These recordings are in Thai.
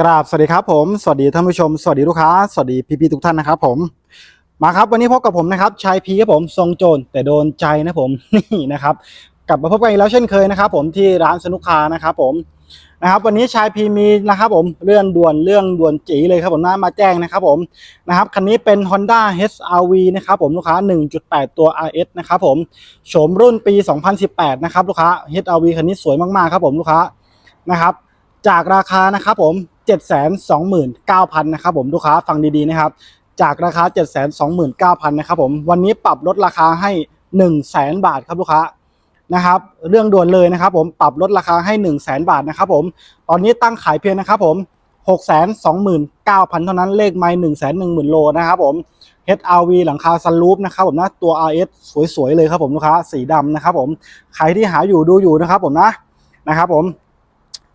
กราบสวัสดีครับผม สวัสดีท่านผู้ชม สวัสดีลูกค้า สวัสดีพี่พี่ๆทุกท่านนะครับผม มาครับวันนี้พบกับผมนะครับชายพีครับผมทรงโจรแต่โดนใจนะผมนี่นะครับกลับมาพบกันอีกแล้วเช่นเคยนะครับผมที่ร้านสนุกคานะครับผมนะครับวันนี้ชายพีมีนะครับผมเรื่องด่วนเรื่องด่วนจีเลยครับผมน่ามาแจ้งนะครับผมนะครับคันนี้เป็น Honda HRV นะครับผมลูกค้า 1.8 ตัว RS นะครับผมโฉมรุ่นปี 2018 นะครับลูกค้า HRV คันนี้สวยมากๆครับผมลูกค้านะครับ จากราคานะครับผม 729,000นะครับผมลูกค้าฟังดีๆนะครับ จากราคา 729,000นะครับผมวันนี้ปรับลดราคาให้ 100,000 บาทครับลูกค้านะครับเรื่องด่วนเลยนะครับผมปรับลดราคาให้ 100,000 บาทนะครับผมตอนนี้ตั้งขายเพียงนะครับผม629,000 เท่านั้นเลขไมล์110,000 โลนะครับผม HRV หลังคาซันรูฟนะครับผมนะตัว RS สวยๆ เลยครับผมลูกค้าสีดำนะครับผม ใครที่หาอยู่ดูอยู่นะครับผมนะนะครับผม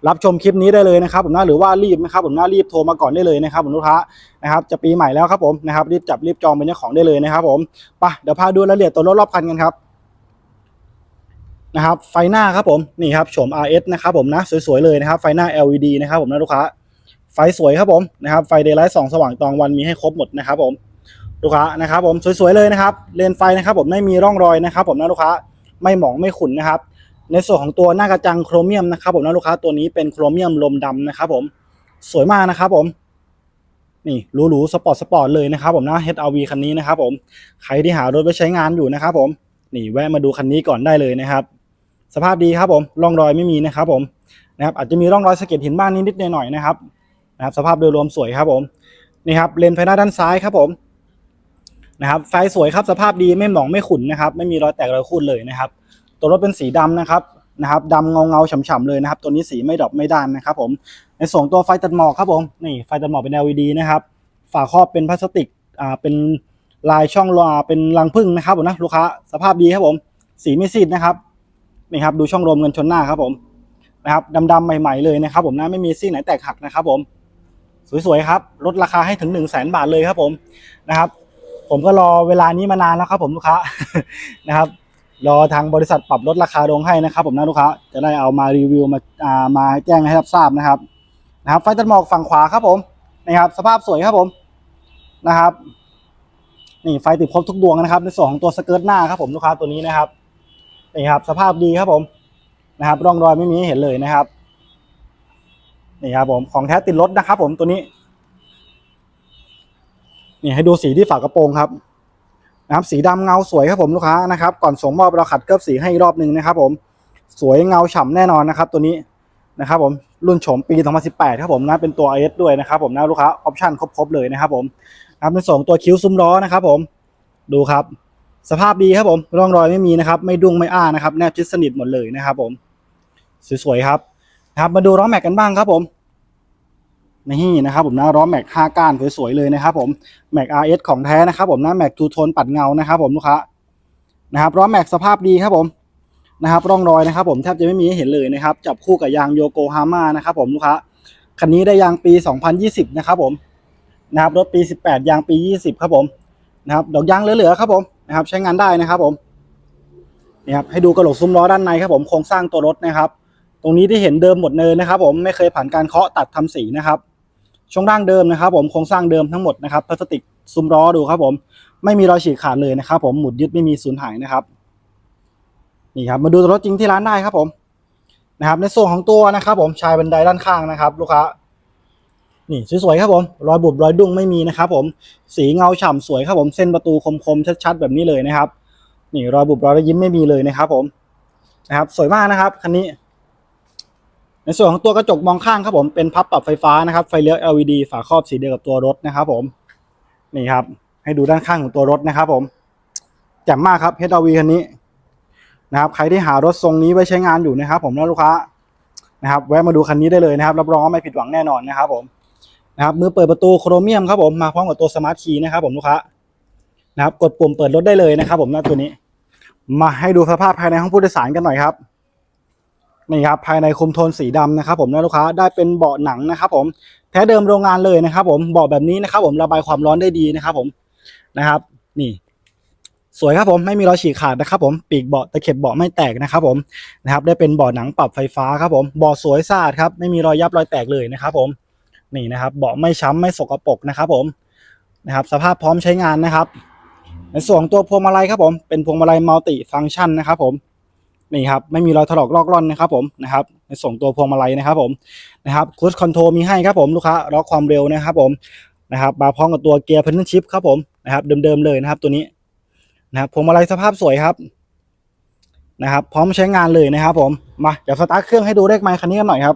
รับชมคลิปนี้ได้เลยนะครับผมนะหรือว่ารีบนะครับผมนะรีบโทรมาก่อนได้เลยนะครับผมลูกค้านะครับจะปีใหม่แล้วครับผมนะครับรีบจับรีบจองเป็นเจ้าของได้เลยนะครับผมไปเดี๋ยวพาดูรายละเอียดตัวรถรอบคันกันครับนะครับไฟหน้าครับผมนี่ครับโฉม RS นะครับผมนะสวยๆเลยนะครับไฟหน้า LED นะครับผมนะลูกค้าไฟสวยครับผมนะครับไฟเดย์ไลท์สองสว่างตอนวันมีให้ครบหมดนะครับผมลูกค้านะครับผมสวยๆเลยนะครับเลนไฟนะครับผมไม่มีร่องรอยนะครับผมนะลูกค้าไม่หมองไม่ขุ่นนะครับ ในส่วนของตัวหน้ากระจังโครเมียมนะครับผมนะลูกค้าตัวนี้เป็นโครเมียมลมดำนะครับผมสวยมากนะครับผมนี่หรูๆสปอร์ตสปอร์ตเลยนะครับผมนะ HRV คันนี้นะครับผมใครที่หารถไปใช้งานอยู่นะครับผมนี่แวะมาดูคันนี้ก่อนได้เลยนะครับ สภาพดีครับผมร่องรอยไม่มีนะครับผมนะครับอาจจะมีร่องรอยสะเก็ดหินบ้างนิดๆหน่อยๆนะครับนะครับ สภาพโดยรวมสวยครับผมนี่ครับเลนไฟหน้าด้านซ้ายครับผมนะครับไฟสวยครับสภาพดีไม่หมองไม่ขุ่นนะครับ ไม่มีรอยแตกรอยขุ่นเลยนะครับ ตัวรถเป็นสีดำนะครับนะครับดำเงาเงาๆฉ่ำๆเลยนะครับ ตัวนี้สีไม่ดรอปไม่ด้านนะครับผมในส่วนตัวไฟตัดหมอกครับผมนี่ไฟตัดหมอกเป็น LED นะครับฝาครอบเป็นพลาสติกอ่าเป็นลายช่องลาเป็นรังผึ้งนะครับผมนะลูกค้าสภาพดีครับผม สีไม่ซีดนะครับนี่ครับดูช่องลมกันชนหน้าครับผมนะครับดำๆใหม่ๆเลยนะครับ ผมนะไม่มีซี่ไหนแตกหักนะครับ ผม สวยๆครับลดราคาให้ถึง1 0 0 0 0แสนบาทเลยครับผมนะครับ ผมก็รอเวลานี้มานานแล้วครับ ผมลูกค้านะครับ รอทางบริษัทปรับลดราคาลงให้นะครับ ผมนะลูกค้าจะได้เอามารีวิวมาอ่ามาแจ้งให้รับทราบนะครับนะครับ ไฟตัดหมอกฝั่งขวาครับผมนะครับ สภาพสวยครับผมนะครับนี่ไฟติดครบทุกดวงนะครับ ในส่วนของตัวสเกิร์ตหน้าครับผมลูกค้าตัวนี้นะครับนี่ครับ สภาพดีครับผมนะครับ ร่องรอยไม่มีเห็นเลยนะครับนี่ครับผมของแท้ติดรถนะครับ ผมตัวนี้ นี่ให้ดูสีที่ฝากระโปรงครับ นะครับสีดำเงาสวยครับผมลูกค้านะครับ ก่อนส่งมอบเราขัดเกิบสีให้อีกรอบหนึ่งนะครับ ผมสวยเงาฉ่ำแน่นอนนะครับ ตัวนี้นะครับ ผมรุ่นโฉมปี 2018 ครับผมนะเป็นตัว IS ด้วยนะครับ ผมนะลูกค้าออปชั่นครบๆเลยนะครับ ผมนะครับในส่วนของตัวคิ้วซุ้มล้อนะครับ ผมดูครับ สภาพดีครับผมร่องรอยไม่มีนะครับ ไม่ดุ้งไม่อ้านะครับ แนบชิดสนิทหมดเลยนะครับ ผมสวยๆครับนะครับ มาดูล้อแม็กกันบ้างครับผม นี่นะครับผมนะล้อแม็ก5ก้านสวยๆเลยนะครับผมแม็ก RS ของแท้นะครับผมนะแม็กทูโทนปัดเงานะครับผมลูกค้านะครับล้อแม็กสภาพดีครับผมนะครับร่องรอยนะครับ ผมแทบจะไม่มีให้เห็นเลยนะครับ จับคู่กับยางโยโกฮาม่านะครับผมลูกค้าคันนี้ได้ยางปี 2020 นะครับผมนะครับรถปี 18 ยางปี 20 ครับผมนะครับดอกยางเหลือๆครับผมนะครับ ใช้งานได้นะครับผมนี่ครับให้ดูกระโหลกซุ้มล้อด้านในครับผมโครงสร้างตัวรถนะครับ ตรงนี้ที่เห็นเดิมหมดเลยนะครับ ผมไม่เคยผ่านการเคาะตัดทำสีนะครับ ช่วงล่างเดิมนะครับผมโครงสร้างเดิมทั้งหมดนะครับพลาสติกซุ้มล้อดูครับผมไม่มีรอยฉีกขาดเลยนะครับผมหมุดยึดไม่มีสูญหายนะครับนี่ครับมาดูตัวรถจริงที่ร้านได้ครับผมนะครับ ในส่วนของตัวนะครับ ผมชายบันไดด้านข้างนะครับ ลูกค้านี่สวยๆครับผมรอยบุบรอยดุ้งไม่มีนะครับ ผมสีเงาฉ่ำสวยครับผมเส้นประตูคมๆชัดๆแบบนี้เลยนะครับ นี่รอยบุบรอยยิ้มไม่มีเลยนะครับ ผมนะครับ สวยมากนะครับคันนี้ ในส่วนของตัวกระจกมองข้างครับผมเป็นพับปรับไฟฟ้านะครับไฟเลี้ยว LED ฝาครอบสีเดียวกับตัวรถนะครับผมนี่ครับ ให้ดูด้านข้างของตัวรถนะครับผมแจ่มมากครับ HRV คันนี้นะครับใครที่หารถทรงนี้ไว้ใช้งานอยู่นะครับผมนะลูกค้านะครับแวะมาดูคันนี้ได้เลยนะครับรับรองว่าไม่ผิดหวังแน่นอนนะครับผมนะครับมือเปิดประตูโครเมียมครับผมมาพร้อมกับตัวสมาร์ทคีย์นะครับผมลูกค้านะครับกดปุ่มเปิดรถได้เลยนะครับ ผมนะตัวนี้ มาให้ดูสภาพภายในห้องผู้โดยสารกันหน่อยครับ นี่ครับภายในคุมโทนสีดำนะครับผมนะลูกค้าได้เป็นเบาะหนังนะครับผมแท้เดิมโรงงานเลยนะครับ ผมเบาะแบบนี้นะครับ ผมระบายความร้อนได้ดีนะครับ ผมนะครับ นี่ สวยครับผมไม่มีรอยฉีกขาดนะครับ ผมปีกเบาะตะเข็บเบาะไม่แตกนะครับ ผมนะครับ ได้เป็นเบาะหนังปรับไฟฟ้าครับผมเบาะสวยสะอาดครับไม่มีรอยยับรอยแตกเลยนะครับ ผมนี่นะครับ เบาะไม่ช้ำไม่สกปรกนะครับ ผมนะครับ สภาพพร้อมใช้งานนะครับ ในส่วนตัวพวงมาลัยครับผมเป็นพวงมาลัยมัลติฟังก์ชันนะครับ ผม นี่ครับไม่มีรอยถลอกลอกล่อนนะครับผมนะครับในส่วนตัวพวงมาลัยนะครับผมนะครับคูสคอนโทรมีให้ครับผมลูกค้าล็อกความเร็วนะครับผมนะครับมาพร้อมกับตัวเกียร์เพนนชิพครับผมนะครับเดิมๆเลยนะครับตัวนี้นะครับพวงมาลัยสภาพสวยครับนะครับ พร้อมใช้งานเลยนะครับผมมาเดี๋ยวสตาร์ทเครื่องให้ดูเลขไมค์คันนี้กันหน่อยครับ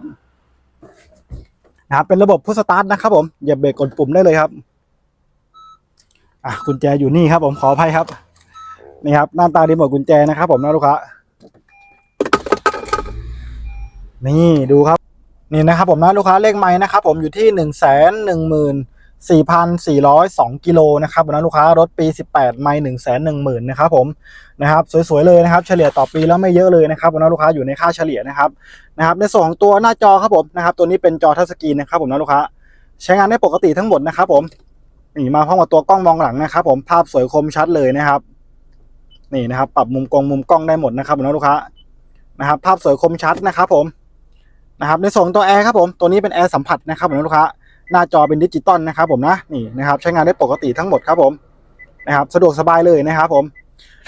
นะครับเป็นระบบพุชสตาร์ทนะครับผมเหยียบเบรกกดปุ่มได้เลยครับอะกุญแจอยู่นี่ครับผมขออภัยครับนี่ครับหน้าตาดีหมดกุญแจนะครับผมนะลูกค้า นี่ดูครับ นี่นะครับผมนะลูกค้าเลขไม้นะครับผมอยู่ที่หนึ่งแสนหนึ่งหมื่นสี่พันสี่ร้อยสองกิโลนะครับนะลูกค้ารถปีสิบแปดไม้หนึ่งแสนหนึ่งหมื่นนะครับผมนะครับสวยๆเลยนะครับ เฉลี่ยต่อปีแล้วไม่เยอะเลยนะครับนะลูกค้าอยู่ในค่าเฉลี่ยนะครับนะครับในส่วนของตัวหน้าจอครับผมนะครับ ตัวนี้เป็นจอทัชสกรีนนะครับผมนะลูกค้าใช้งานได้ปกติทั้งหมดนะครับผมนี่มาพร้อมกับตัวกล้องมองหลังนะครับ ผมภาพสวยคมชัดเลยนะครับ นี่นะครับ ปรับมุมกล้องมุมกล้องได้หมดนะครับนะลูกค้านะครับ ภาพสวยคมชัดนะครับผม นะครับในส่วนของตัวแอร์ครับผมตัวนี้เป็นแอร์สัมผัสนะครับผมลูกค้าหน้าจอเป็นดิจิตอลนะครับผมนะนี่นะครับใช้งานได้ปกติทั้งหมดครับผมนะครับสะดวกสบายเลยนะครับผม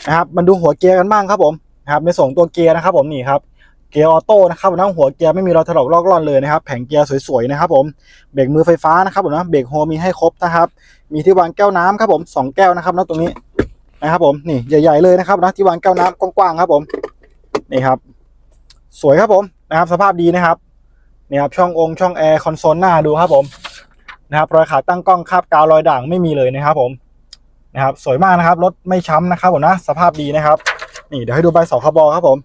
นะครับมันดูหัวเกียร์กันบ้างครับผมนะครับในส่วนของตัวเกียร์นะครับผมนี่ครับเกียร์ออโต้นะครับผมนะหัวเกียร์ไม่มีรอยถลอกลอกล่อนเลยนะครับแผงเกียร์สวยๆนะครับผมเบรกมือไฟฟ้านะครับผมนะเบรกโฮมีให้ครบนะครับมีที่วางแก้วน้ำครับผมสองแก้วนะครับนะตรงนี้นะครับผมนี่ใหญ่ ๆเลยนะครับนะที่วางแก้วน้ำกว้างๆครับผมนี่ครับสวยครับผม นะครับ สภาพดีนะครับนี่ครับช่ององค์ช่องแอร์คอนโซลหน้าดูครับผมนะครับรอยขาตั้งกล้องคาบกาวรอยด่างไม่มีเลยนะครับผมนะครับ สวยมากนะครับรถไม่ช้ำนะครับผมนะสภาพดีนะครับ นี่เดี๋ยวให้ดูใบสคบครับผม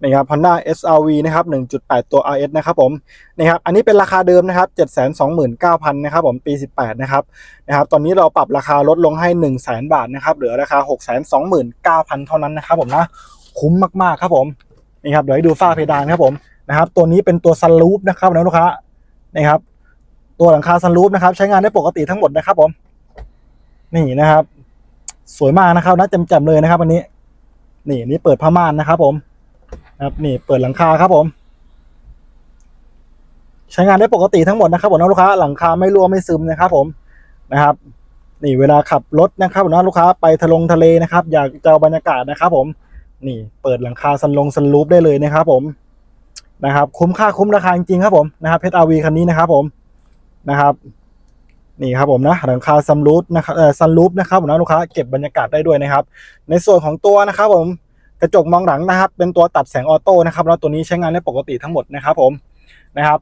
นี่ครับ Honda SRV นะครับ 1.8 ตัว RS นะครับผมนี่ครับ อันนี้เป็นราคาเดิมนะครับ 729,000 นะครับผมปี 18 นะครับ นะครับ ตอนนี้เราปรับราคาลดลงให้ 100,000 บาทนะครับ เหลือราคา 629,000 เท่านั้นนะครับผมนะ คุ้มมาก ๆ ครับผม นี่ครับ เดี๋ยวให้ดูฝ้าเพดานครับผม นะครับ ตัวนี้เป็นตัวซันรูฟนะครับนะลูกค้านี่ครับ ตัวหลังคาซันรูฟนะครับ ใช้งานได้ปกติทั้งหมดนะครับผม นี่นะครับ สวยมากนะครับนะแจ่มๆเลยนะครับอันนี้ นี่นี่เปิดผ้าม่านนะครับ ผม ครับนี่เปิดหลังคาครับผม ใช้งานได้ปกติทั้งหมดนะครับผมนะลูกค้า หลังคาไม่รั่วไม่ซึมนะครับ ผมนะครับนี่เวลาขับรถนะครับนะลูกค้าไปทะลงทะเลนะครับ อยากจะเอาบรรยากาศนะครับ ผม นี่เปิดหลังคาสันลงสันลูปได้เลยนะครับ ผม นะครับ คุ้มค่าคุ้มราคาจริงๆครับผมนะครับเพชรอาวีคันนี้นะครับผมนะครับนี่ครับผมนะหลังคาซันลูปนะครับเอ่อซันลูปนะครับผมนะลูกค้าเก็บบรรยากาศได้ด้วยนะครับ ในส่วนของตัวนะครับผมกระจกมองหลังนะครับ เป็นตัวตัดแสงออโต้นะครับแล้วตัวนี้ใช้งานได้ปกติทั้งหมดนะครับผมนะครับ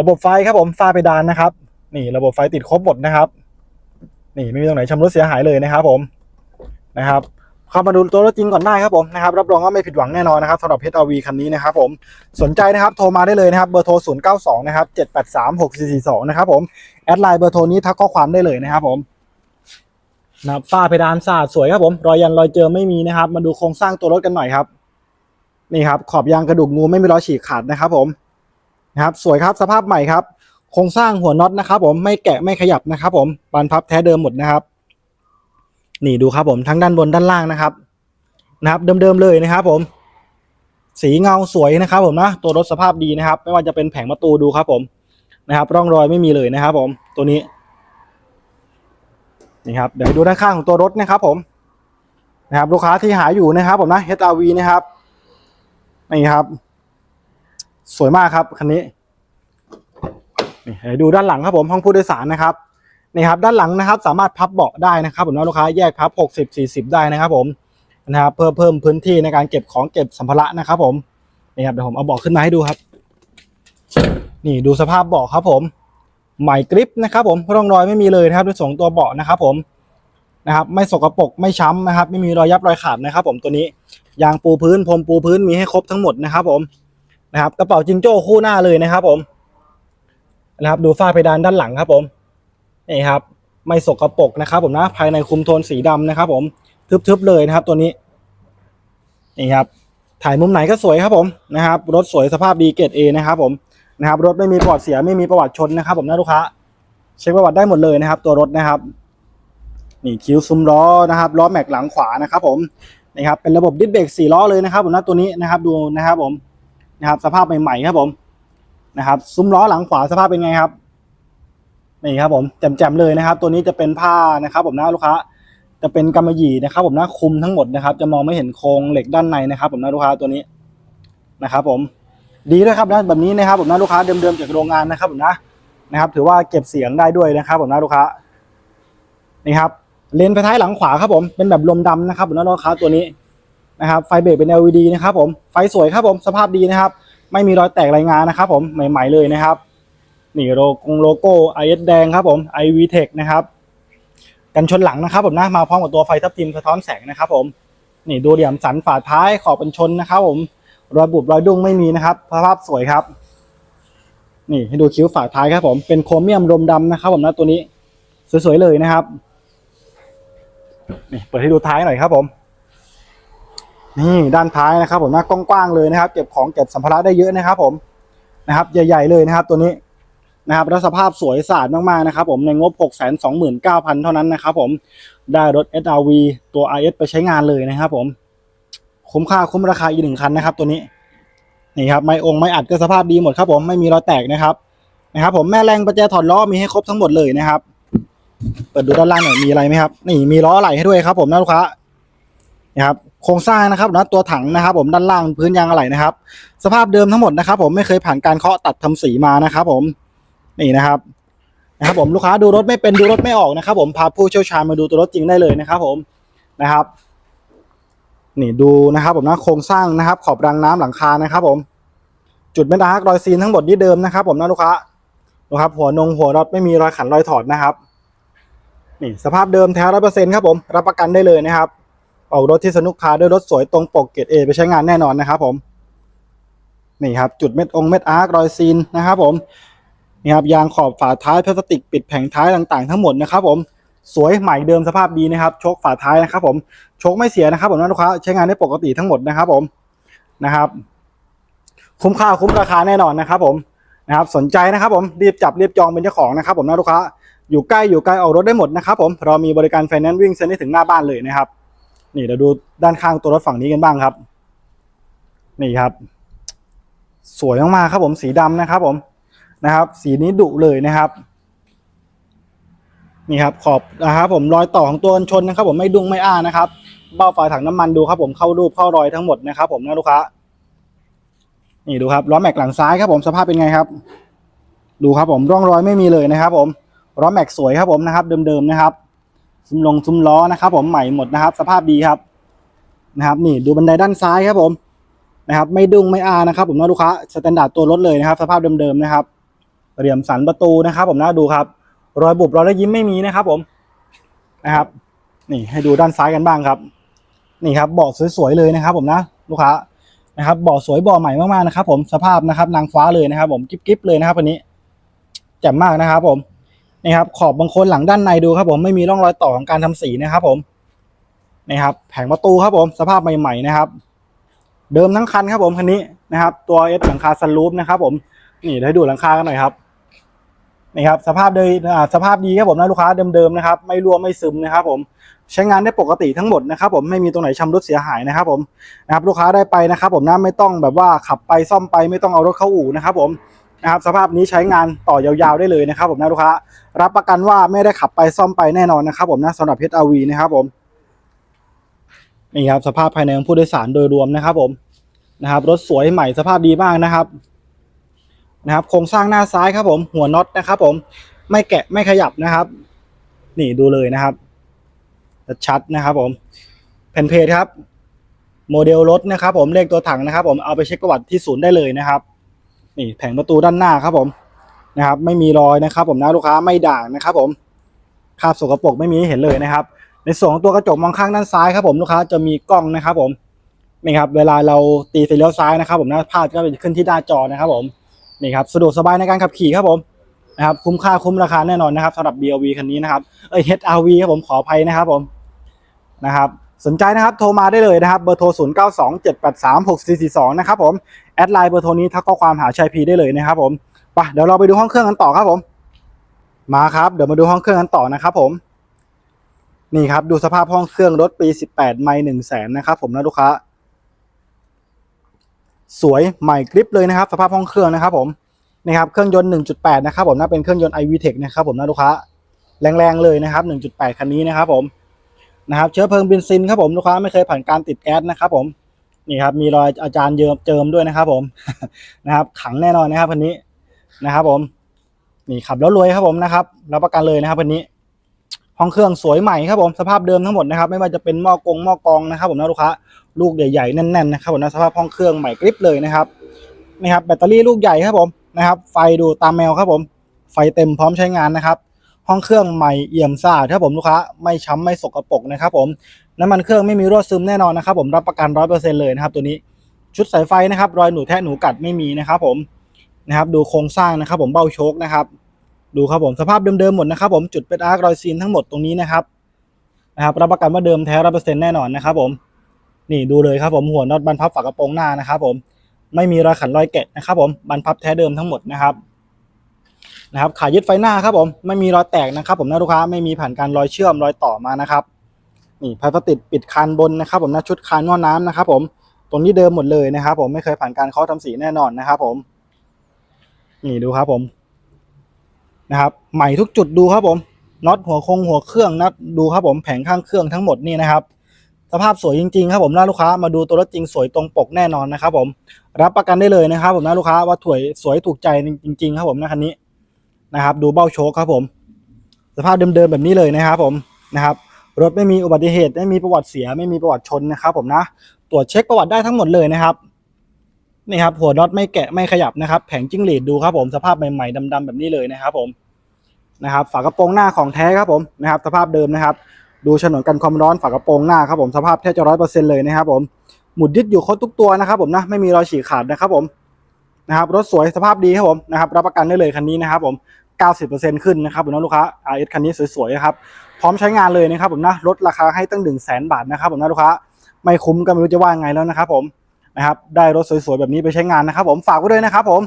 ระบบไฟครับผมฝ้าเพดานนะครับ นี่ระบบไฟติดครบหมดนะครับ นี่ไม่มีตรงไหนชำรุดเสียหายเลยนะครับผมนะครับ เข้ามาดูตัวรถจริงก่อนได้ครับผมนะครับรับรองว่าไม่ผิดหวังแน่นอนนะครับสำหรับเพชรอาวีคันนี้นะครับผมสนใจนะครับโทรมาได้เลยนะครับเบอร์โทร 0 9 2 นะครับ 783 6442 นะครับผมแอดไลน์เบอร์โทรนี้ทักข้อความได้เลยนะครับผมนะครับฝ้าเพดานสะอาดสวยครับผมรอยยันรอยเจอไม่มีนะครับ มาดูโครงสร้างตัวรถกันหน่อยครับนี่ครับขอบยางกระดูกงูไม่มีรอยฉีกขาดนะครับผมนะครับสวยครับสภาพใหม่ครับโครงสร้างหัวน็อตนะครับผมไม่แกะไม่ขยับนะครับผมบานพับแท้เดิมหมดนะครับ นี่ดูครับผมทั้งด้านบนด้านล่างนะครับ นะครับ เดิมๆเลยนะครับ ผม สีเงาสวยนะครับ ผมนะตัวรถสภาพดีนะครับ ไม่ว่าจะเป็นแผงประตูดูครับ ผมนะครับ ร่องรอยไม่มีเลยนะครับ ผมตัวนี้นี่ครับเดี๋ยวดูด้านข้างของตัวรถนะครับ ผม นะครับ ลูกค้าที่หาอยู่นะครับ ผมนะ HRV นะครับนี่ครับ สวยมากครับคันนี้นี่เดี๋ยวดูด้านหลังครับผมห้องผู้โดยสารนะครับ นี่ครับด้านหลังนะครับสามารถพับเบาะได้นะครับผมนะลูกค้าแยกพับ 60 40 ได้นะครับผมนะครับเพิ่มเพิ่มพื้นที่ในการเก็บของเก็บสัมภาระนะครับผมนี่ครับเดี๋ยวผมเอาเบาะขึ้นมาให้ดูครับ นี่ดูสภาพเบาะครับผมใหม่กริปนะครับผมร่องรอยไม่มีเลยนะครับด้วยสองตัวเบาะนะครับผมนะครับไม่สกปรกไม่ช้ำนะครับ ไม่มีรอยยับรอยขาดนะครับ ผมตัวนี้ยางปูพื้นพรมปูพื้นมีให้ครบทั้งหมดนะครับ ผมนะครับกระเป๋าจิงโจ้คู่หน้าเลยนะครับ ผมนะครับดูฝ้าเพดานด้านหลังครับผม นี่ครับไม่สกปรกนะครับผมนะภายในคุมโทนสีดำนะครับ ผมทึบๆเลยนะครับ ตัวนี้นี่ครับถ่ายมุมไหนก็สวยครับผมนะครับรถสวยสภาพดีเกรดเอนะครับผมนะครับรถไม่มีประวัติเสียไม่มีประวัติชนนะครับ ผมนะลูกค้าเช็คประวัติได้หมดเลยนะครับ ตัวรถนะครับ นี่คิ้วซุ้มล้อนะครับล้อแม็กหลังขวานะครับ ผมนี่ครับเป็นระบบดิสเบรกสี่ล้อเลยนะครับ ผมนะตัวนี้นะครับดูนะครับ ผมนะครับ สภาพใหม่ๆครับผมนะครับซุ้มล้อหลังขวาสภาพเป็นไงครับ นี่ครับผมแจ่มๆเลยนะครับ ตัวนี้จะเป็นผ้านะครับ ผมนะลูกค้าจะเป็นกำมะหยี่นะครับ ผมนะคุมทั้งหมดนะครับ จะมองไม่เห็นโครงเหล็กด้านในนะครับ ผมนะลูกค้าตัวนี้นะครับ ผมดีด้วยครับนะแบบนี้นะครับ ผมนะลูกค้าเดิมๆจากโรงงานนะครับผมนะนะครับ ถือว่าเก็บเสียงได้ด้วยนะครับ ผมนะลูกค้านี่ครับเลนส์ไฟท้ายหลังขวาครับผมเป็นแบบลมดำนะครับผมนะลูกค้าตัวนี้นะครับ ไฟเบรกเป็น LED นะครับ ผมไฟสวยครับผมสภาพดีนะครับ ไม่มีรอยแตกรายงานนะครับ ผมใหม่ ๆเลยนะครับ นี่โลโก้โลโก้ IS แดงครับผม IV Tech นะครับ กันชนหลังนะครับผมนะมาพร้อมกับตัวไฟทับทิมสะท้อนแสงนะครับผมนี่ดูเหลี่ยมสันฝาท้ายขอบเป็นชนนะครับผมรอยบุบรอยดุ้งไม่มีนะครับภาพสวยครับ นี่ให้ดูคิ้วฝาท้ายครับผมเป็นโครเมียมรมดำนะครับผมนะตัวนี้สวยๆเลยนะครับนี่เปิดให้ดูท้ายหน่อยครับผม นี่ด้านท้ายนะครับ ผมนะกว้างๆเลยนะครับ เก็บของเก็บสัมภาระได้เยอะนะครับ ผมนะครับ ใหญ่ ๆเลยนะครับ ตัวนี้ นะครับแล้วสภาพสวยสะอาดมากๆนะครับผมในงบ 6 2 9 0 0 0 เท่านั้นนะครับผมได้รถ SRV ตัว IS ไปใช้งานเลยนะครับผมคุ้มค่าคุ้มราคาอีกหนึ่งคันนะครับ ตัวนี้นี่ครับไม้องค์ไม้อัดก็สภาพดีหมดครับผมไม่มีรอยแตกนะครับนะครับ ผมแม่แรงประแจถอดล้อมีให้ครบทั้งหมดเลยนะครับเปิดดูด้านล่างหน่อยมีอะไรไหมครับ นี่มีล้ออะไหล่ให้ด้วยครับ ผมนะลูกค้านะครับโครงสร้างนะครับนะตัวถังนะครับ ผมด้านล่างพื้นยางอะไหล่นะครับ สภาพเดิมทั้งหมดนะครับ ผมไม่เคยผ่านการเคาะตัดทำสีมานะครับ ผม นี่นะครับนะครับผมลูกค้าดูรถไม่เป็นดูรถไม่ออกนะครับ ผมพาผู้เชี่ยวชาญมาดูตัวรถจริงได้เลยนะครับผมนะครับ นี่ดูนะครับ ผมนะโครงสร้างนะครับ ขอบรางน้ำหลังคานะครับ ผม จุดเม็ดอาร์ครอยซีนทั้งหมดนี่เดิมนะครับ ผมนะลูกค้าดูครับ หัวนงหัวน็อตไม่มีรอยขันรอยถอดนะครับ นี่สภาพเดิมแท้ร้อยเปอร์เซ็นต์ครับผมรับประกันได้เลยนะครับออกรถที่สนุกคาด้วยรถสวยตรงปกเกรดเอไปใช้งานแน่นอนนะครับ ผมนี่ครับ จุดเม็ดองเม็ดอาร์ครอยซีนนะครับ ผม นี่ครับยางขอบฝาท้ายพลาสติกปิดแผงท้ายต่างๆ ทั้งหมดนะครับผมสวยใหม่เดิมสภาพดีนะครับโชคฝาท้ายนะครับผมโชคไม่เสียนะครับผมนะลูกค้าใช้งานได้ปกติทั้งหมดนะครับผมนะครับ คุ้มค่าคุ้มราคาแน่นอนนะครับผมนะครับสนใจนะครับผมรีบจับรีบจองเป็นเจ้าของนะครับผมนะลูกค้าอยู่ใกล้อยู่ไกลออกรถได้หมดนะครับผมเรามีบริการไฟแนนซ์วิ่งเซ็นได้ถึงหน้าบ้านเลยนะครับ นี่เดี๋ยวดูด้านข้างตัวรถฝั่งนี้กันบ้างครับ นี่ครับ สวยมากๆครับผมสีดำนะครับผม นะครับ สีนี้ดุเลยนะครับนี่ครับขอบนะครับผมรอยต่อของตัวกันชนนะครับ ผมไม่ดุ้งไม่อ้านะครับเบ้าฝาถังน้ำมันดูครับ ผมเข้ารูปเข้ารอยทั้งหมดนะครับ ผมนะลูกค้านี่ดูครับล้อแม็กหลังซ้ายครับ ผมสภาพเป็นไงครับ ดูครับผมร่องรอยไม่มีเลยนะครับ ผมล้อแม็กสวยครับผมนะครับ เดิมๆนะครับซุ้มลงซุ้มล้อนะครับ ผมใหม่หมดนะครับ สภาพดีครับนะครับ นี่ดูบันไดด้านซ้ายครับผมนะครับ ไม่ดุ้งไม่อานะครับ ผมนะลูกค้าสแตนดาร์ดตัวรถเลยนะครับ สภาพเดิมๆนะครับ เหลี่ยมสันประตูนะครับ ผมนะดูครับ รอยบุบรอยแล้ยิ้มไม่มีนะครับ ผมนะครับ นี่ให้ดูด้านซ้ายกันบ้างครับ นี่ครับเบาะสวยๆเลยนะครับ ผมนะลูกค้านะครับเบาะสวยเบาะใหม่มากๆนะครับ ผมสภาพนะครับ นางฟ้าเลยนะครับ ผมกิ๊บๆเลยนะครับวันนี้แจ่มมากนะครับ ผมนี่ครับ ขอบบางคนหลังด้านในดูครับ ผมไม่มีร่องรอยต่อของการทำสีนะครับ ผมนี่ครับ แผงประตูครับ ผมสภาพใหม่ ๆนะครับ เดิมทั้งคันครับ ผมคันนี้นะครับ ตัวเอสหลังคาซันรูฟนะครับ ผมนี่ให้ดูหลังคากันหน่อยครับ นี่ครับสภาพเดยอ่าสภาพดีครับผมนะลูกค้าเดิมๆนะครับไม่รั่วไม่ซึมนะครับผมใช้งานได้ปกติทั้งหมดนะครับผมไม่มีตรงไหนชำรุดเสียหายนะครับผมนะครับลูกค้าได้ไปนะครับผมนะไม่ต้องแบบว่าขับไปซ่อมไปไม่ต้องเอารถเข้าอู่นะครับผมนะครับสภาพนี้ใช้งานต่อยาวๆได้เลยนะครับผมนะลูกค้ารับประกันว่าไม่ได้ขับไปซ่อมไปแน่นอนนะครับผมนะสำหรับ HRV นะครับผมนี่ครับสภาพภายในของผู้โดยสารโดยรวมนะครับผมนะครับรถสวยใหม่สภาพดีมากนะครับ นะครับ โครงสร้างหน้าซ้ายครับผม หัวน็อตนะครับผม ไม่แกะไม่ขยับนะครับ นี่ดูเลยนะครับ ชัดนะครับผม แผ่นเพจครับ โมเดลรถนะครับ ผม เลขตัวถังนะครับ ผม เอาไปเช็คประวัติที่ศูนย์ได้เลยนะครับ นี่แผงประตูด้านหน้าครับผม นะครับ ไม่มีรอยนะครับ ผมนะลูกค้าไม่ด่างนะครับ ผม คราบสกปรกไม่มีเห็นเลยนะครับ ในส่วนของตัวกระจกมองข้างด้านซ้ายครับผมลูกค้าจะมีกล้องนะครับ ผมนี่ครับเวลาเราตีไฟเลี้ยวซ้ายนะครับ ผมนะภาพก็จะขึ้นที่หน้าจอนะครับผม นี่ครับสะดวกสบายในการขับขี่ครับผมนะครับคุ้มค่าคุ้มราคาแน่นอนนะครับสำหรับ BLV คันนี้นะครับเอ้ย HRV ครับผมขออภัยนะครับผมนะครับสนใจนะครับโทรมาได้เลยนะครับเบอร์โทร 0 9 2 7 8 3 6 4 4 2 นะครับผมแอดไลน์เบอร์โทรนี้ทักข้อความหาชายพีได้เลยนะครับผมไปเดี๋ยวเราไปดูห้องเครื่องกันต่อครับผม มาครับเดี๋ยวมาดูห้องเครื่องกันต่อนะครับผมนี่ครับดูสภาพห้องเครื่องรถปี 18 ไมล์1แสนนะครับผมนะลูกค้า สวยใหม่กริปเลยนะครับ สภาพห้องเครื่องนะครับ ผมนะครับเครื่องยนต์ 1.8 นะครับผมนะเป็นเครื่องยนต์ iVTEC นะครับผมนะลูกค้าแรงๆเลยนะครับ 1.8 คันนี้นะครับผมนะครับเชื้อเพลิงเบนซินครับผมลูกค้าไม่เคยผ่านการติดแก๊สนะครับผมนี่ครับมีรอยอาจารย์เยิมเจิมด้วยนะครับ ผมนะครับ ขังแน่นอนนะครับคันนี้นะครับ ผมนี่ขับแล้วรวยครับผมนะครับรับประกันเลยนะครับคันนี้ ห้องเครื่องสวยใหม่ครับผมสภาพเดิมทั้งหมดนะครับไม่ว่าจะเป็นหม้อกงหม้อกองนะครับผมนะลูกค้าลูกใหญ่ๆแน่นๆนะครับผมนะสภาพห้องเครื่องใหม่กริบเลยนะครับนี่ครับแบตเตอรี่ลูกใหญ่ครับผมนะครับไฟดูตามแมวครับผม ไฟเต็มพร้อมใช้งานนะครับ ห้องเครื่องใหม่เอี่ยมสะอาดครับผมลูกค้าไม่ช้ำไม่สกปรกนะครับผมน้ำมันเครื่องไม่มีรั่วซึมแน่นอนนะครับผมรับประกันร้อยเปอร์เซ็นเลยนะครับตัวนี้ชุดสายไฟนะครับรอยหนูแทะหนูกัดไม่มีนะครับผมนะครับดูโครงสร้างนะครับผมเบ้าโชคนะครับ ดูครับผมสภาพเดิมๆหมดนะครับผมจุดเป็นอาร์ครอยซีนทั้งหมดตรงนี้นะครับนะครับรับประกันว่าเดิมแท้ร้อยเปอร์เซ็นต์แน่นอนนะครับผมนี่ดูเลยครับผมหัวน็อตบรรพับฝากระโปรงหน้านะครับผมไม่มีรอยขันรอยแกะนะครับผมบรรพับแท้เดิมทั้งหมดนะครับนะครับขายึดไฟหน้าครับผมไม่มีรอยแตกนะครับ ผมนะลูกค้าไม่มีผ่านการรอยเชื่อมรอยต่อมานะครับนี่พลาสติกปิดคานบนนะครับผมนะชุดคานหม้อน้ำนะครับผมตรงนี้เดิมหมดเลยนะครับ ผมไม่เคยผ่านการเคาะทำสีแน่นอนนะครับ ผม นี่ดูครับผม นะครับใหม่ทุกจุดดูครับผมน็อตหัวคงหัวเครื่องนัดดูครับผมแผงข้างเครื่องทั้งหมดนี่นะครับ สภาพสวยจริงๆครับผมนะลูกค้ามาดูตัวรถจริงสวยตรงปกแน่นอนนะครับผมรับประกันได้เลยนะครับ ผมนะลูกค้าว่าถวยสวยถูกใจจริง ๆ ครับผมนะคันนี้นะครับ ดูเบ้าโชคครับผม สภาพเดิมๆแบบนี้เลยนะครับผมนะครับรถไม่มีอุบัติเหตุไม่มีประวัติเสียไม่มีประวัติชนนะครับ ผมนะตรวจเช็คประวัติได้ทั้งหมดเลยนะครับ นี่ครับหัวน็อตไม่แกะไม่ขยับนะครับแผงจิ้งหรีดดูครับผมสภาพใหม่ๆดำๆแบบนี้เลยนะครับผมนะครับฝากระโปรงหน้าของแท้ครับผมนะครับสภาพเดิมนะครับ ดูฉนวนกันความร้อนฝากระโปรงหน้าครับผมสภาพแทบจะร้อยเปอร์เซ็นเลยนะครับผมหมุดยึดอยู่ครบทุกตัวนะครับผมนะไม่มีรอยฉีกขาดนะครับผมนะครับรถสวยสภาพดีครับผมนะครับรับประกันได้เลยคันนี้นะครับผม 90%ขึ้นนะครับผมนะลูกค้า RS คันนี้สวยๆนะครับพร้อมใช้งานเลยนะครับผมนะลดราคาให้ตั้ง1 0 0 0 0แบาทนะครับผมนะลูกค้าไม่คุ้มก็ไม่รู้จะว่าไงแล้วนะครับผม นะครับได้รถสวยๆแบบนี้ไปใช้งานนะครับ ผมฝากไว้ด้วยนะครับผม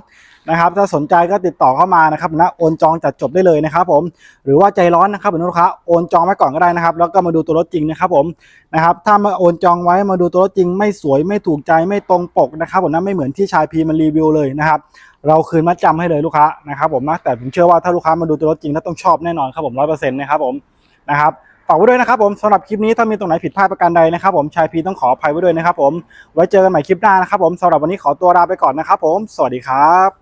นะครับถ้าสนใจก็ติดต่อเข้ามานะครับนะโอนจองจัดจบได้เลยนะครับผมหรือว่าใจร้อนนะครับผมนลูกค้าโอนจองไว้ก่อนก็ได้นะครับ แล้วก็มาดูตัวรถจริงนะครับผมนะครับถ้ามาโอนจองไว้มาดูตัวรถจริง ไม่สวยไม่ถูกใจไม่ตรงปกนะครับผมนะไม่เหมือนที่ชายพีมันรีวิวเลยนะครับเราคืนมัดจำให้เลยลูกค้านะครับผมนะแต่ผมเชื่อว่าถ้าลูกค้ามาดูตัวรถจริงน่าต้องชอบแน่นอนครับผมร้อยเปอร์เซ็นต์นะครับผมนะครับ ฝากไว้ด้วยนะครับผมสำหรับคลิปนี้ถ้ามีตรงไหนผิดพลาดประการใดนะครับผมชายพีต้องขออภัยไว้ด้วยนะครับผมไว้เจอกันใหม่คลิปหน้านะครับผมสำหรับวันนี้ขอตัวลาไปก่อนนะครับผม สวัสดีครับ